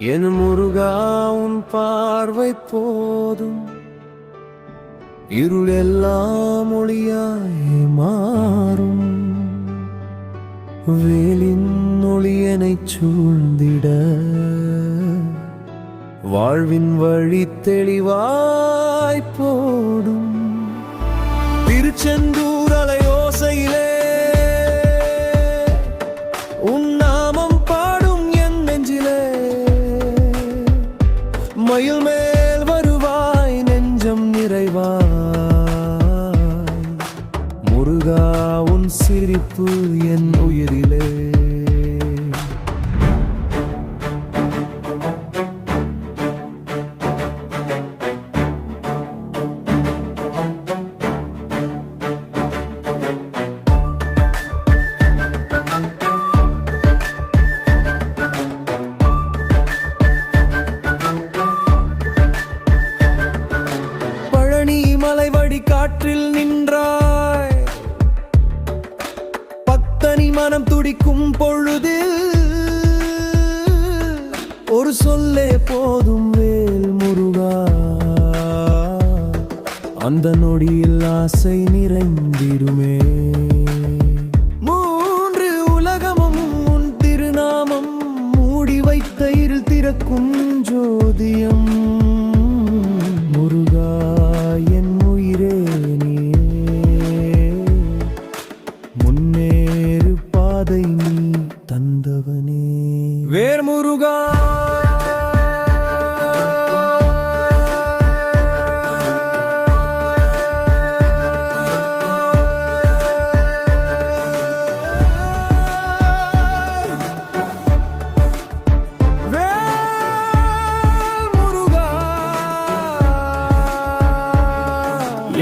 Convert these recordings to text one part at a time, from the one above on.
என் முருகா உன் பார்வை போதும். இருள் எல்லாம் ஒளியாய் மாறும். வேலின் ஒளியனை சூழ்ந்திட. வாழ்வின் வழி தெளிவாய் போடும். திருச்செந்தூர் அலையோசையிலே உன் மயில் மேல் வருவாய் நெஞ்சம் நிறைவாய். முருகா உன் சிரிப்பு என் உயிர். காற்றில் நின்றாய். பக்தனி மனம் துடிக்கும் பொழுது ஒரு சொல்லே போதும் வேல் முருகா. அந்த நொடியில் ஆசை நிறைந்திடுமே. மூன்று உலகமும் உன் திருநாமம் மூடி வைத்த இருள் திறக்கும் ஜோதியம். பாதை நீ தந்தவனே. வேர் முருகா வேல் முருகா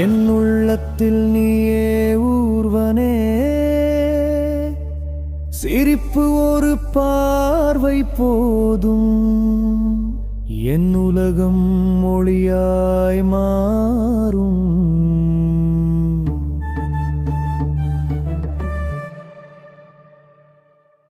என் உள்ளத்தில் நீயே ஊர்வனே. சிரிப்பு ஒரு பார்வை போதும். என் உலகம் மொழியாய் மாறும்.